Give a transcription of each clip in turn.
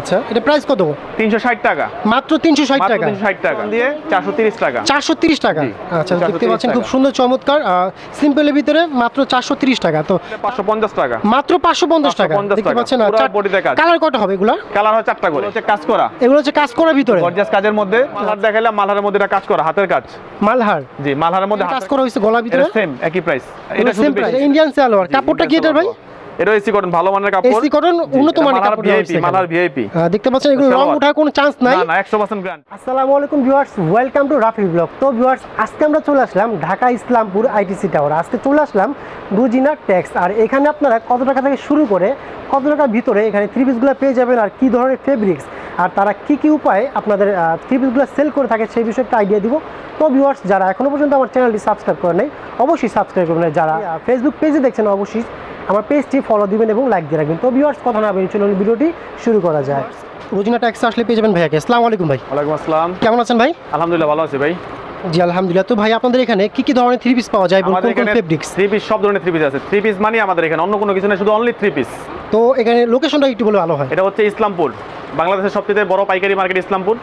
আচ্ছা এটা প্রাইস কত? তিনশো ষাট টাকা। মাত্র তিনশো ষাট মাত্র টাকা? তিনশো ষাট টাকা। দিয়ে চারশো তিরিশ টাকা। চারশো তিরিশ টাকা? আচ্ছা দেখতে 430 পাচ্ছেন খুব সুন্দর চমৎকার। সিম্পলের ভিতরে মাত্র চারশো তিরিশ টাকা। তো পাঁচশো পঞ্চাশ টাকা। মাত্র পাঁচশো পঞ্চাশ টাকা। 550 দেখতে। পাচ্ছেন। কালার কত হবে এগুলা কালার হয় চারটা করে। হচ্ছে কাজ করা। এগুলো হচ্ছে কাজ করার ভিতরে? গর্জাস কাজের মধ্যে। মালহার দেখাইলাম মালহারের মধ্যে এটা কাজ করা হাতের কাজ। মালহার? জি মালহারের মধ্যে কাজ করা হয়েছে গলার ভিতরে? সেম একই প্রাইস এটা সেম প্রাইস ইন্ডিয়ান সালোয়ার কাপড়টা কি এটার ভাই? এটা এসি কটন ভালো মানের কাপড়। এসি কটন উন্নত মানের কাপড় ভিআইপি এখানে। ভিআইপি দেখতে পাচ্ছেন এগুলো রং ওঠার কোনো চান্স নাই না না 100% গ্রান্ড আসসালামু আলাইকুম viewers welcome to Rafi blog তো ভিউয়ার্স আজকে আমরা চলে আসলাম ঢাকা ইসলামপুর আইটিসি টাওয়ার আজকে চলে আসলাম দুজিনা ট্যাক্স আর এখানে আপনারা কত টাকা থেকে শুরু করে কত টাকার ভিতরে এখানে থ্রি পিসগুলো পেয়ে যাবেন আর কি ধরনের ফেব্রিক্স আর তারা কি কি উপায়ে আপনাদের থ্রি পিসগুলো সেল করে থাকে সেই বিষয়ে একটা আইডিয়া দিব। তো ভিউয়ার্স যারা এখনও পর্যন্ত আমার চ্যানেলটি সাবস্ক্রাইব করে নেই অবশ্যই সাবস্ক্রাইব করবেন। যারা ফেসবুক পেজে দেখছেন অবশ্যই আমার পেজটি ফলো দিবেন এবং লাইক দিয়ে রাখবেন। তো ভিউয়ার্স কথা না বেরিয়ে চলুন ভিডিওটি শুরু করা যায়। রোজিনা ট্যাক্স আসলে পেয়ে যাবেন ভাইয়াকে। আসসালামু আলাইকুম ভাই। ওয়ালাইকুম আসসালাম। কেমন আছেন ভাই? আলহামদুলিল্লাহ ভালো আছি ভাই। জি আলহামদুলিল্লাহ। তো ভাই আপনাদের এখানে কি কি ধরনের থ্রি পিস পাওয়া যায় এবং কোন কোন ফেব্রিক্স থ্রি পিস সব ধরনের থ্রি পিস আছে। থ্রি পিস মানে আমাদের এখানে অন্য কোনো কিছু নেই শুধু অনলি থ্রি পিস তো এখানে লোকেশনটা একটু বলে ভালো হয়। এটা হচ্ছে ইসলামপুর। বাংলাদেশের সবচেয়ে বড় পাইকারি মার্কেট ইসলামপুর।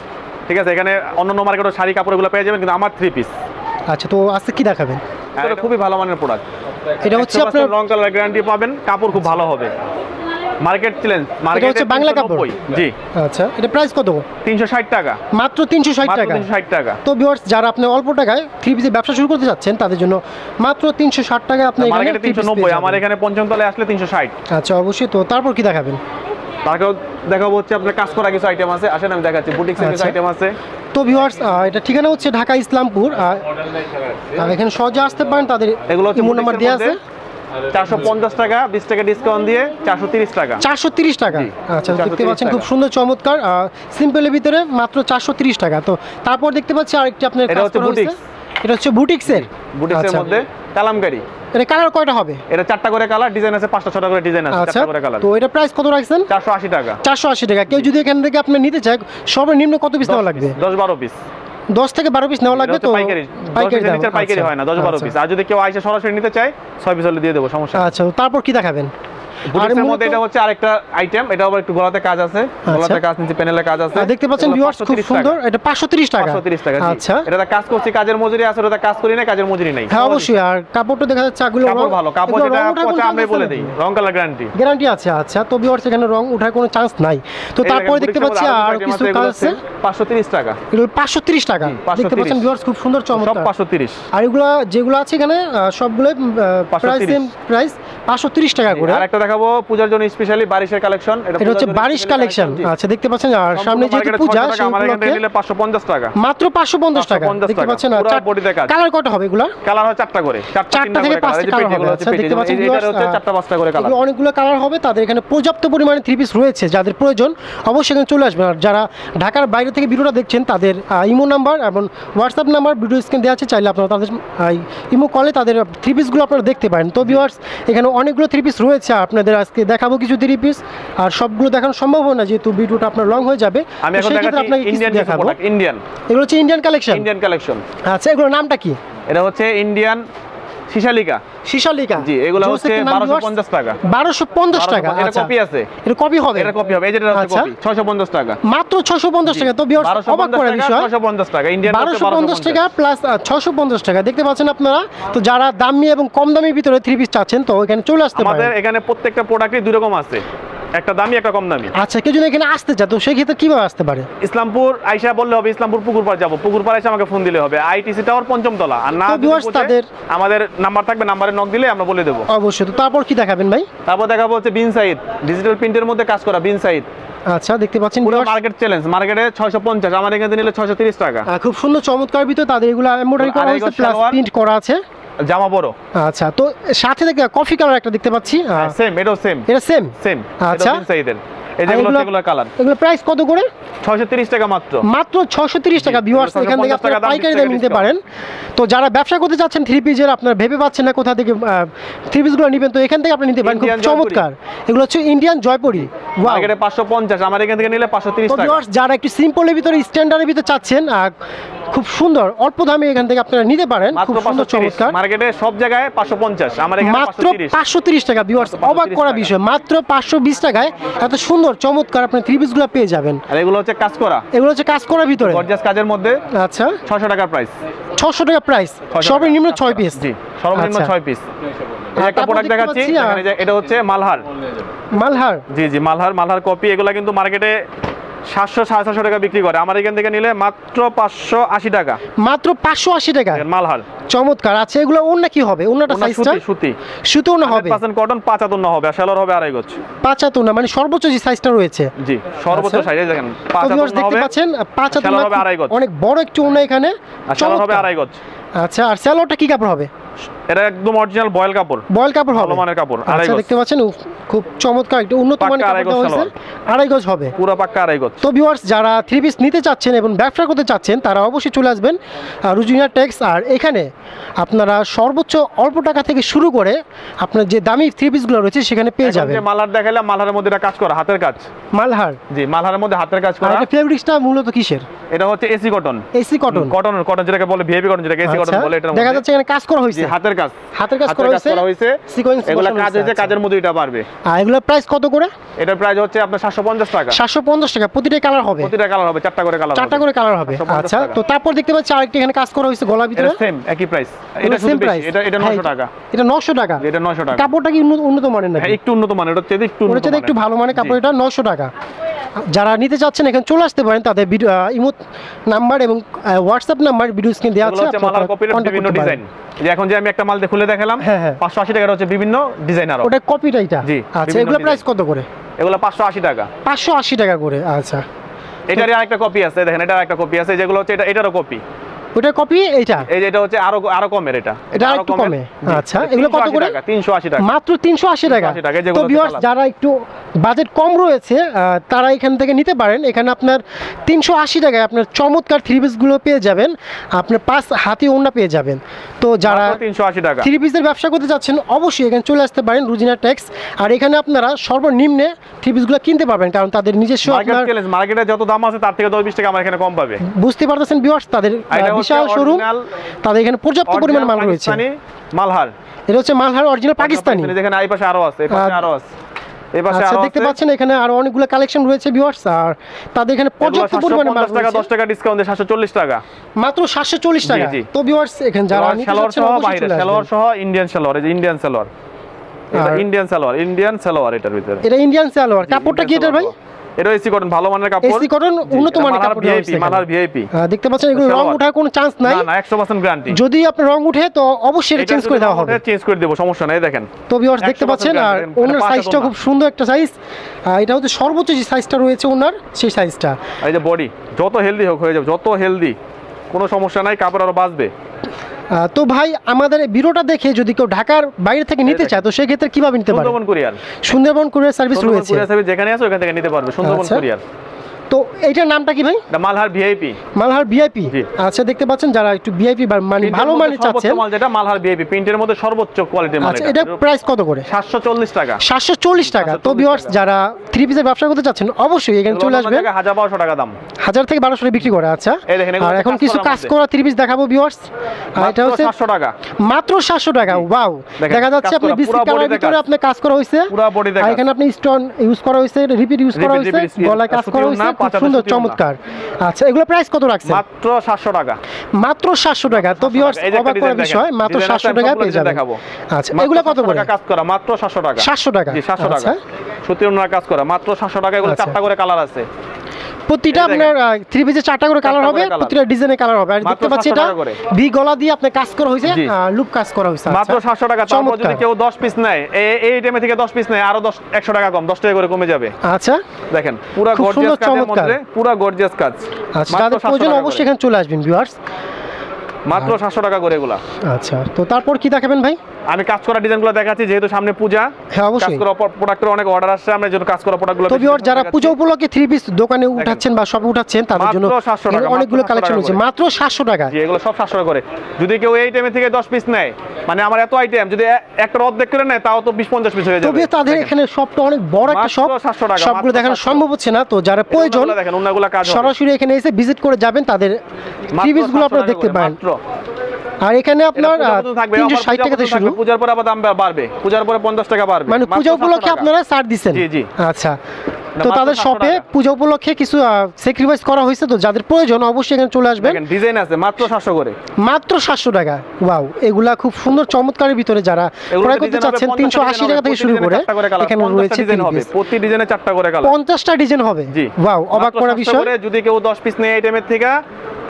ঠিক আছে এখানে অন্যান্য মার্কেটও শাড়ি কাপড়গুলো পেয়ে যাবেন কিন্তু আমার থ্রি পিস আচ্ছা তো আজকে কি দেখাবেন? এটা খুবই ভালো মানের প্রোডাক্ট এটা হচ্ছে আপনার লং কালার গ্যারান্টি পাবেন কাপড় খুব ভালো হবে। মার্কেট চ্যালেঞ্জ মার্কেট হচ্ছে বাংলা কাপড়? জি। আচ্ছা এটা প্রাইস কত? তিনশো ষাট টাকা। মাত্র তিনশো ষাট মাত্র টাকা। তিনশো ষাট টাকা। তো ভিউয়ার্স যারা আপনি অল্প টাকায় থ্রি পিসে ব্যবসা শুরু করতে যাচ্ছেন তাদের জন্য মাত্র তিনশো ষাট টাকা আপনি এখানে মার্কেটে three তিনশো piece নব্বই পেয়ে আমার এখানে পঞ্চম তলায় আসলে তিনশো ষাট। আচ্ছা অবশ্যই। তো তারপর কি দেখাবেন? তারপর দেখাবো হচ্ছে আপনার কাজ করা কিছু আইটেম আছে। আসেন আমি দেখাচ্ছি। বুটিক্সের কিছু আচ্ছা। আইটেম আছে। তো ভিউয়ার্স এটা ঠিকানা হচ্ছে ঢাকা ইসলামপুর এখানে সহজে আসতে পারেন তাদের এগুলো হচ্ছে নাম্বার দেওয়া আছে। টাকা বিশ টাকা ডিসকাউন্ট দিয়ে চারশো তিরিশ টাকা। চারশো তিরিশ টাকা। আচ্ছা দেখতে পাচ্ছেন খুব সুন্দর চমৎকার সিম্পলের ভিতরে মাত্র চারশো তিরিশ টাকা। তো তারপর দেখতে পাচ্ছি আরেকটি আপনার এটা হচ্ছে বুটিক্স। এটা হচ্ছে বুটিক্সের। বুটিক্সের আচ্ছা। মধ্যে কালামকারি। এটা কালার কয়টা হবে? এটা চারটা করে কালার ডিজাইন আছে পাঁচটা ছটা করে ডিজাইন আছে আচ্ছা। চারটা করে কালার। তো এটা প্রাইস কত রাখছেন? চারশো আশি টাকা। চারশো আশি টাকা। কেউ যদি এখান থেকে আপনি নিতে চায় সর্বনিম্ন কত পিস নেওয়া লাগবে? দশ বারো পিস দশ থেকে বারো পিস নেওয়া লাগবে তো? পাইকারি। পাইকারি হয় না দশ বারো। পিস আর যদি কেউ আইসে সরাসরি নিতে চায় ছয় পিস হলে দিয়ে দেবো সমস্যা আচ্ছা তারপর কি দেখাবেন? বুটিক্সের মধ্যে এটা হচ্ছে আরেকটা আইটেম এটা আবার একটু গলাতে কাজ আছে। গলাতে কাজ নিচে প্যানেলে কাজ আছে। দেখতে পাচ্ছেন ভিউয়ার্স খুব সুন্দর। এটা পাঁচশো তিরিশ টাকা। পাঁচশো তিরিশ টাকা আচ্ছা। এটাতে কাজ করছি কাজের মজুরি আছে ওটাতে কাজ করি না কাজের মজুরি নেই। হ্যাঁ অবশ্যই। আর কাপড়টা দেখা যাচ্ছে এগুলো কাপড় ভালো কাপড় যেটা পচা আমরাই বলে দিই রং কালার গ্যারান্টি গ্যারান্টি আছে আচ্ছা। তো ভিউয়ার্স এখানে রং ওঠার কোনো চান্স নাই। তো তারপরে দেখতে পাচ্ছি আর কিছু কাজ আছে। পাঁচশো তিরিশ টাকা। এগুলো পাঁচশো তিরিশ টাকা। দেখতে পাচ্ছেন ভিউয়ার্স খুব সুন্দর সব চমৎকার। পাঁচশো তিরিশ। আর এগুলো যেগুলো আছে এখানে সবগুলো প্রাইস 530 প্রাইস পাঁচশো তিরিশ টাকা করে। আর একটা দেখাবো পূজার জন্য স্পেশালি বারিশের কালেকশন এটা হচ্ছে বারিশ কালেকশন আচ্ছা দেখতে পাচ্ছেন আর সামনে যেহেতু পূজা এখান নিলে টাকা। মাত্র দেখতে পাচ্ছেন কাজ। কালার কটা হবে এগুলো? কালার হয় চারটা করে চারটা থেকে করে কালার হবে। আচ্ছা, দেখতে পাচ্ছেন viewers, হচ্ছে চারটা পাঁচটা করে কালার। অনেকগুলো কালার হবে তাদের এখানে পর্যাপ্ত পরিমাণে থ্রি পিস রয়েছে যাদের প্রয়োজন অবশ্যই এখানে চলে আসবেন। আর যারা ঢাকার বাইরে থেকে ভিডিওটা দেখছেন তাদের ইমো নাম্বার এবং হোয়াটসঅ্যাপ নাম্বার ভিডিও স্ক্রিন দেওয়া আছে চাইলে আপনারা তাদের ইমো কলে তাদের থ্রি পিসগুলো আপনারা দেখতে পারেন। তো ভিউয়ার্স এখানে অনেকগুলো থ্রি পিস রয়েছে আপনাদের আজকে দেখাবো কিছু থ্রি পিস আর সবগুলো দেখানো সম্ভব হয় না যেহেতু ভিডিওটা আপনার লং হয়ে যাবে। আমি এখন দেখাচ্ছি আপনাকে ইন্ডিয়ান দেখাবো। ইন্ডিয়ান এগুলো হচ্ছে ইন্ডিয়ান কালেকশন ইন্ডিয়ান কালেকশন আচ্ছা এগুলোর নামটা কি? এটা হচ্ছে ইন্ডিয়ান শিশালিকা শিশালিকা জি এগুলো হচ্ছে বারোশো পঞ্চাশ টাকা। বারোশো পঞ্চাশ টাকা এটা আচ্ছা। কপি আছে। এটা কপি হবে? এটা কপি হবে এই যেটা হচ্ছে আচ্ছা। কপি ছয়শো পঞ্চাশ টাকা। মাত্র ছশো পঞ্চাশ টাকা। তো অবাক করার বিষয় ছয়শো পঞ্চাশ টাকা ইন্ডিয়ান বারোশো পঞ্চাশ টাকা প্লাস ছশো পঞ্চাশ টাকা। দেখতে পাচ্ছেন আপনারা তো যারা দামি এবং কম দামের ভিতরে থ্রি পিস চাচ্ছেন তো এখানে চলে আসতে আমাদের পারেন। এখানে প্রত্যেকটা প্রোডাক্টই দুই রকম আছে। একটা দামি একটা কম দামি। আচ্ছা কেউ যদি এখানে আসতে চায় তো সেক্ষেত্রে কীভাবে আসতে পারে? ইসলামপুর আইসা বললে হবে ইসলামপুর পুকুর পাড় যাব। পুকুর পাড় এসে আমাকে ফোন দিলে হবে। আইটিসি টাওয়ার পঞ্চম তলা। আর না তাদের- আমাদের নাম্বার থাকবে নাম্বারে নক দিলে আমরা বলে দেবো। অবশ্যই। তো তারপর কি দেখাবেন ভাই? তারপর দেখাবো হচ্ছে বিন সাইড ডিজিটাল প্রিন্টের মধ্যে কাজ করা বিন সাইড আচ্ছা দেখতে পাচ্ছেন পুরো মার্কেট চ্যালেঞ্জ মার্কেটে ছয়শো পঞ্চাশ আমার এখানে নিলে ছয়শো তিরিশ টাকা। খুব সুন্দর চমৎকার ভিতরে তাদের এগুলো এমব্রয়ডারি করা হয়েছে প্লাস প্রিন্ট করা আছে। জামা বড়। আচ্ছা তো সাথে দেখে কফি কালার একটা দেখতে পাচ্ছি। সেম এটাও সেম এটা সেম সেম আচ্ছা। বিন সাইডের এই যেগুলো সেগুলো কালার এগুলো প্রাইস কত করে? ছয়শো তিরিশ টাকা মাত্র। মাত্র ছশো তিরিশ টাকা ভিউয়ার্স এখান থেকে আপনারা পাইকারি দামে নিতে পারেন। তো যারা ব্যবসা করতে চাচ্ছেন থ্রি পিসের আপনার ভেবে পাচ্ছেন না কোথা থেকে থ্রি পিসগুলো নেবেন। তো এখান থেকে আপনি নিতে পারেন খুব চমৎকার। এগুলো হচ্ছে ইন্ডিয়ান জয়পুরি! মার্কেটে পাঁচশো পঞ্চাশ আমার এখান থেকে নিলে পাঁচশো তিরিশ তো টাকা। viewers, যারা একটু সিম্পলের ভিতরে স্ট্যান্ডার্ডের ভিতরে চাচ্ছেন খুব সুন্দর অল্প দামে এখান থেকে আপনারা নিতে পারেন। খুব সুন্দর চমৎকার। মার্কেটে সব জায়গায় পাঁচশো পঞ্চাশ আমার এখানে মাত্র পাঁচশো তিরিশ। পাঁচশো তিরিশ টাকা ভিউয়ার্স অবাক করা বিষয় মাত্র পাঁচশো বিশ টাকায় এত সুন্দর চমৎকার আপনি থ্রি পিসগুলো পেয়ে যাবেন। আর এগুলো হচ্ছে কাজ করা। এগুলো হচ্ছে কাজ করার ভিতরে। গর্জাস কাজের মধ্যে আচ্ছা। ছশো টাকার প্রাইস ছশো টাকা প্রাইস সর্বনিম্ন ছয় পিস জি সর্বনিম্ন আচ্ছা। ছয় পিস একটা প্রোডাক্ট দেখাচ্ছি এটা হচ্ছে মালহার। মালহার। জি জি মালহার মালহার কপি এগুলা কিন্তু মার্কেটে সাতশো সাড়ে ছশো টাকা বিক্রি করে। আমার এখান থেকে নিলে মাত্র পাঁচশো আশি টাকা। মাত্র পাঁচশো আশি টাকা? মালহার। চমৎকার। আচ্ছা এগুলো অন্য কি হবে? অন্যটা সাইজটা সুতি সুতি। সুতো হবে? পার্সেন্ট কটন পাঁচ আতন হবে আর সেলর হবে আড়াই গজ। পাঁচ হাত মানে সর্বোচ্চ যে সাইজটা রয়েছে। জি সর্বোচ্চ আচ্ছা। সাইজ দেখেন পাঁচ তো দেখতে পাচ্ছেন? পাঁচ হাত হবে আড়াই গজ। অনেক বড় একটু ওনা এখানে। আর সেলর হবে আড়াই গজ। আচ্ছা আর স্যালোটা কি কাপড় হবে? এটা একদম অরিজিনাল বয়েল কাপড়। বয়েল কাপড় হবে। মানের কাপড় আড়াই আচ্ছা গজ। দেখতে পাচ্ছেন খুব চমৎকার একটু উন্নত মানের কাপড় হয়েছে। আড়াই গজ হবে। পুরো পাক্কা আড়াই গজ। তো ভিউয়ার্স যারা থ্রি পিস নিতে চাচ্ছেন এবং ব্যবসা করতে চাচ্ছেন তারা অবশ্যই চলে আসবেন টেক্স আর এখানে আপনারা সর্বোচ্চ অল্প টাকা থেকে শুরু করে আপনার যে দামি থ্রি পিসগুলো রয়েছে সেখানে পেয়ে যাবেন। মালহার দেখাইলাম মালহারের মধ্যে এটা কাজ করা হাতের কাজ। মালহার। জি মালহারের মধ্যে হাতের কাজ করা। এটা ফেব্রিক্সটা মূলত কিসের? এটা হচ্ছে AC cotton AC cotton cotton cotton যেটাকে বলে ভিআইপি কটন যেটাকে এসি কটন আচ্ছা বলে এটা দেখা যাচ্ছে এখানে কাজ করা হয়েছে। হাতের কাজ। হাতের কাজ করা হয়েছে করা হয়েছে সিকোয়েন্স এগুলা কাজ হয়েছে কাজের মধ্যে এটা পারবে। আর এগুলোর প্রাইস কত করে? এটার প্রাইস হচ্ছে আপনার সাতশো পঞ্চাশ টাকা। সাতশো পঞ্চাশ টাকা প্রতিটাই কালার হবে? প্রতিটা কালার হবে চারটা করে কালার চারটা করে কালার হবে আচ্ছা। তো তারপর দেখতে পাচ্ছি আরেকটি এখানে কাজ করা হয়েছে গলার ভিতরে। সেম একই প্রাইস এটা সেম প্রাইস এটা এটা 900 টাকা। এটা নশো টাকা। এটা 900 টাকা। কাপড়টা কি উন্নত- মানের নাকি? হ্যাঁ একটু উন্নত মানের এটা চেয়ে একটু উন্নত চেয়ে একটু ভালো মানের কাপড় এটা নশো টাকা। যারা নিতে চাচ্ছেন এখানে চলে আসতে পারেন। তাদের ভিডিও ইমোট নাম্বার এবং হোয়াটসঅ্যাপ নাম্বার ভিডিও স্ক্রিন দেওয়া আছে মালার কপির বিভিন্ন ডিজাইন যে এখন যে আমি একটা মাল খুলে দেখালাম হ্যাঁ, হ্যাঁ। 580 টাকার হচ্ছে বিভিন্ন ডিজাইন আর। ওটা কপিটা এটা? আচ্ছা এগুলো প্রাইস কত করে? এগুলো 580 টাকা। পাঁচশো আশি টাকা করে আচ্ছা। এটারই আরেকটা কপি আছে দেখেন এটার একটা কপি আছে যেগুলো হচ্ছে এটা এটারও কপি ওটা কপি এইটা? এই যে এটা হচ্ছে আরও আরও কমের এটা। এটা আরও কমে। আচ্ছা, এগুলো কত করে? 380 টাকা। মাত্র তিনশো আশি টাকা। 380 টাকা, তো ভিউয়ার্স যারা একটু বাজেট কম রয়েছে তারা এখান থেকে নিতে পারেন। এখানে আপনার তিনশো আশি টাকায় আপনার চমৎকার থ্রি পিসগুলো পেয়ে যাবেন। আপনার পাঁচ হাতি ওড়না পেয়ে যাবেন। তো যারা মাত্র 380 টাকা। থ্রি পিসের ব্যবসা করতে চাচ্ছেন অবশ্যই এখানে চলে আসতে পারেন রুজিনা ট্যাক্স। আর এখানে আপনারা সর্বনিম্নে থ্রি পিসগুলো কিনতে পারবেন কারণ তাদের নিজস্ব মার্কেট যত দাম আছে তার থেকে 10 20 টাকা আমার এখানে কম পাবে। বুঝতে পারতেছেন ভিউয়ার্স তাদের বিশাল শোরুম তাদের এখানে পর্যাপ্ত পরিমাণ মাল রয়েছে। মালহার। এটা হচ্ছে মালহার অরিজিনাল পাকিস্তানি যেখানে এই পাশে আরও আছে এই পাশে আরও আছে। এই পাশে আচ্ছা আরও দেখতে পাচ্ছেন এখানে আরও অনেকগুলো কালেকশন রয়েছে ভিউয়ার্স আর তাদের এখানে পর্যাপ্ত পরিমাণে মাল টাকা রয়েছে। 10 টাকা ডিসকাউন্ট দিয়ে 740 টাকা। মাত্র সাতশো চল্লিশ টাকা। জি। তো ভিউয়ার্স এখানে যারা যারা সালোয়ার সহ বাইরে সালোয়ার সহ ইন্ডিয়ান সালোয়ার এই ইন্ডিয়ান সালোয়ার এটা ইন্ডিয়ান সালোয়ার ইন্ডিয়ান সালোয়ার এটার ভিতরে। এটা ইন্ডিয়ান সালোয়ার কাপড়টা কি এটার ভাই? এটা এসি কটন ভালো মানের কাপড়। এসি কটন উন্নত মানের কাপড় ভিআইপি ভিআইপি দেখতে পাচ্ছেন এগুলো রং। ওঠার কোনো চান্স নাই। না না 100% গ্যারান্টি যদি আপনার রং উঠে তো অবশ্যই এটা চেঞ্জ করে দেওয়া হবে। চেঞ্জ করে দেব সমস্যা নাই দেখেন। তো ভিউয়ার্স দেখতে পাচ্ছেন আর ওনার সাইজটা খুব সুন্দর একটা সাইজ এটা হচ্ছে সর্বোচ্চ যে সাইজটা রয়েছে ওনার সেই সাইজটা এই যে বডি যত হেলদি হোক হয়ে যাবে যত হেলদি কোনো সমস্যা নাই কাপড় আরও বাঁচবে। তো ভাই আমাদের বিরোটা ভিডিওটা দেখে যদি কেউ ঢাকার বাইরে থেকে নিতে চায় তো সেক্ষেত্রে কীভাবে নিতে পারে? Sundarban courier. Sundarban courier service রয়েছে। কুরিয়ার সার্ভিস যেখানে আছে ওখান থেকে নিতে পারবে। সুন্দরবন আচ্ছা। কুরিয়ার। তো এইটার নামটা কি ভাই? এটা মালহার ভিআইপি মালহার ভিআইপি আচ্ছা দেখতে পাচ্ছেন যারা একটু ভিআইপি বা মানে ভালো মানে চাচ্ছেন। মাল যেটা মালহার ভিআইপি প্রিন্টের মধ্যে সর্বোচ্চ কোয়ালিটির মাল আচ্ছা এটা। প্রাইস কত করে? সাতশো চল্লিশ টাকা। সাতশো চল্লিশ টাকা। তো ভিউয়ার্স যারা থ্রি পিসের ব্যবসা করতে চাচ্ছেন অবশ্যই এখানে চলে আসবেন। হাজার বারোশো টাকা দাম। হাজার থেকে বারোশো বিক্রি করে আচ্ছা। এই দেখেন, আর এখন কিছু কাজ করা থ্রি পিস দেখাবো ভিউয়ার্স এটা হচ্ছে সাতশো টাকা। মাত্র সাতশো টাকা। ওয়াও দেখা যাচ্ছে আপনি বিস্কিট পুরা কালার ভিতরে। আপনি কাজ করা হয়েছে। পুরা আর কাজ। এখানে আপনি স্টোন ইউজ করা হয়েছে রিপিট ইউজ করা হয়েছে গলায় কাজ করা হয়েছে। সুন্দর চমৎকার। আচ্ছা এগুলো প্রাইস কত রাখছেন? মাত্র সাতশো টাকা। মাত্র সাতশো টাকা। তো ভিউয়ার্স অবাক করার বিষয় মাত্র Design সাতশো আছে, টাকা পেয়ে যাবেন। দেখাবো। আচ্ছা এগুলো কত করে? টাকা কাজ করা মাত্র সাতশো টাকা। সাতশো টাকা। জি সাতশো টাকা। সুতির সুতি কাজ করা মাত্র সাতশো টাকা। এগুলো আচ্ছা। চারটা করে কালার আছে। প্রতিটা আপনার থ্রি পিসে চারটা করে কালার হবে প্রতিটা ডিজাইনে কালার হবে। আর দেখতে পাচ্ছি এটা ভি গলা দিয়ে আপনার কাজ করা হয়েছে লুপ কাজ করা হয়েছে। মাত্র আচ্ছা। সাতশো টাকা তারপর যদি কেউ দশ পিস নেয় এই- টাইমে থেকে দশ পিস নেয় আরও দশ একশো টাকা কম দশ টাকা করে কমে যাবে। আচ্ছা। দেখেন পুরো গর্জিয়াস কাজের মধ্যে পুরা গর্জিয়াস কাজ। আচ্ছা তাদের প্রয়োজন অবশ্যই এখানে চলে আসবেন ভিউয়ার্স মাত্র সাতশো টাকা করে এগুলা। আচ্ছা তো তারপর কি দেখাবেন ভাই? আমি কাজ করা ডিজাইনগুলো দেখাচ্ছি যেহেতু সামনে পূজা। হ্যাঁ, অবশ্যই। কাজ করা প্রোডাক্টের অনেক অর্ডার আসছে আমরা এই কাজ করা প্রোডাক্টগুলো তো ভিউয়ার যারা পুজো উপলক্ষে থ্রি পিস দোকানে উঠাচ্ছেন বা সব উঠাচ্ছেন তাদের জন্য 700 অনেকগুলো 700 কালেকশন হচ্ছে মাত্র সাতশো টাকা। জি এগুলো সব সাতশো টাকা করে। যদি কেউ এই টাইমে থেকে দশ পিস নেয় মানে আমার এত আইটেম যদি একটা অর্ধেক করে নেয় তাও তো বিশ পঞ্চাশ পিস হয়ে যাবে। তবে তাদের। এখানে শপটা অনেক বড় একটা শপ মাত্র 700 টাকা, সবগুলো দেখানো সম্ভব হচ্ছে না তো যারা প্রয়োজন দেখেন অন্যগুলো কাজ সরাসরি এখানে এসে ভিজিট করে যাবেন তাদের 700 আপনারা দেখতে পারেন। আর এখানে আপনার পূজা পর্যন্ত থাকবে, তিনশো offer ষাট পূজা টাকা থেকে শুরু। পূজার পরে আবার দাম বাড়বে। পূজার পরে পঞ্চাশ টাকা বাড়বে। মানে পূজা 700 উপলক্ষে আপনারা ছাড় দিচ্ছেন। জি, জি। আচ্ছা। তো তাদের শপে পূজা উপলক্ষে কিছু স্যাক্রিফাইস করা হয়েছে তো যাদের প্রয়োজন অবশ্যই এখানে চলে আসবেন। ডিজাইন আছে মাত্র সাতশো করে। মাত্র সাতশো টাকা। ওয়াও এগুলা খুব সুন্দর চমৎকারের ভিতরে যারা ক্রয় করতে চাচ্ছেন 50টা তিনশো আশি টাকা থেকে শুরু করে এখানে রয়েছে ডিজাইন হবে প্রতি ডিজাইনে চারটা করে কালার পঞ্চাশটা ডিজাইন হবে। জি। ওয়াও অবাক করা বিষয়। যদি কেউ দশ পিস নেয় আইটেমের থেকে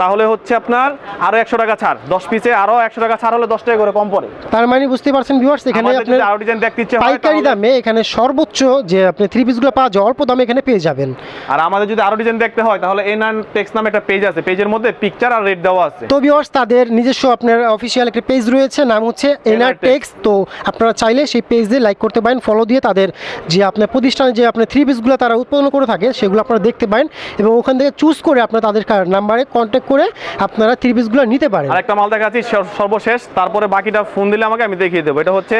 তাহলে হচ্ছে আপনার আরও একশো টাকা ছাড়। দশ পিসে আরও একশো টাকা ছাড় হলে দশ টাকা করে কম পড়ে। তার মানে বুঝতে পারছেন ভিউয়ার্স এখানে আপনার আরও ডিজাইন দেখতে ইচ্ছে পাইকারি দামে এখানে সর্বোচ্চ যে আপনি থ্রি পিসগুলো পাওয়া যায় অল্প দামে এখানে পেয়ে যাবেন। আর আমাদের যদি আরও ডিজাইন দেখতে হয় তাহলে এন অ্যান্ড টেক্স নামে একটা পেজ আছে। পেজের মধ্যে পিকচার আর রেট দেওয়া আছে। তো ভিউয়ার্স তাদের নিজস্ব আপনার অফিসিয়াল একটা পেজ রয়েছে নাম হচ্ছে এনআর টেক্স তো আপনারা চাইলে সেই পেজ দিয়ে লাইক করতে পারেন ফলো দিয়ে তাদের যে আপনার প্রতিষ্ঠানে যে আপনার থ্রি পিসগুলো তারা উৎপাদন করে থাকে সেগুলো আপনারা দেখতে পারেন এবং ওখান থেকে চুজ করে আপনারা তাদের নাম্বারে কন্ট্যাক্ট করে আপনারা থ্রি পিসগুলো নিতে পারেন। আর একটা মাল দেখাচ্ছি সর- সর্বশেষ। তারপরে বাকিটা ফোন দিলে আমাকে আমি দেখিয়ে দেবো। এটা হচ্ছে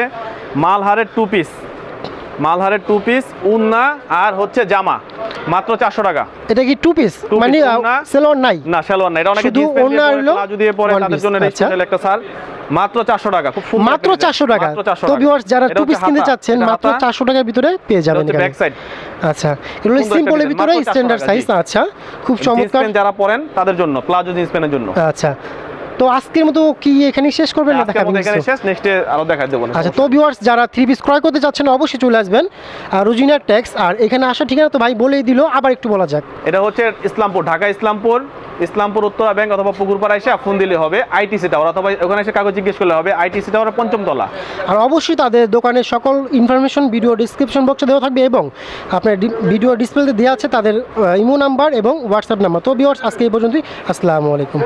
মালহারের টু পিস মালহারের টু পিস উন্না আর হচ্ছে জামা। মাত্র চারশো টাকা। এটা কি টু পিস মানে। সেলোয়ার নাই? না সালোয়ার না এটা অনেকে শুধু পরে, হলো প্লাজো পরে তাদের জন্য আচ্ছা। স্পেশাল একটা স্যার মাত্র চারশো টাকা খুব সুন্দর মাত্র একটা design। চারশো টাকা। তো ভিউয়ার্স যারা টু পিস কিনতে চাচ্ছেন মাত্র হাতা, চারশো টাকার ভিতরে পেয়ে যাবেন হচ্ছে ব্যাক সাইড আচ্ছা। এগুলো সিম্পলের ভিতরে স্ট্যান্ডার্ড সাইজ আচ্ছা। খুব চমৎকার। যারা পরেন তাদের জন্য প্লাজো জিন্স প্যান্টের জন্য। আচ্ছা। তো আজকের মতো কি এখানে শেষ করবেন না দেখাবেন এখানে? শেষ নেক্সটে আরও দেখা দেবো আচ্ছা তো ভিউয়ার্স যারা থ্রি পিস ক্রয় করতে চাচ্ছেন অবশ্যই চলে আসবেন আর রুজিনার ট্যাক্স আর এখানে আসার ঠিকানা তো ভাই বলেই দিল আবার একটু বলা যাক। এটা হচ্ছে ইসলামপুর ঢাকা ইসলামপুর ইসলামপুর উত্তরা ব্যাংক অথবা পুকুরপাড়া এসে ফোন দিলে হবে আইটিসি টাওয়ার অথবা ওখানে এসে কাগজ জিজ্ঞেস করলে হবে আইটিসি টাওয়ার পঞ্চম তলা। আর অবশ্যই তাদের দোকানের সকল ইনফরমেশন ভিডিও ডিসক্রিপশন বক্সে দেওয়া থাকবে এবং আপনার ভিডিও ডিসপ্লেতে দেওয়া আছে তাদের ইমো নাম্বার এবং হোয়াটসঅ্যাপ নাম্বার তো ভিউয়ার্স আজকে এই পর্যন্তই। আসসালামু আলাইকুম।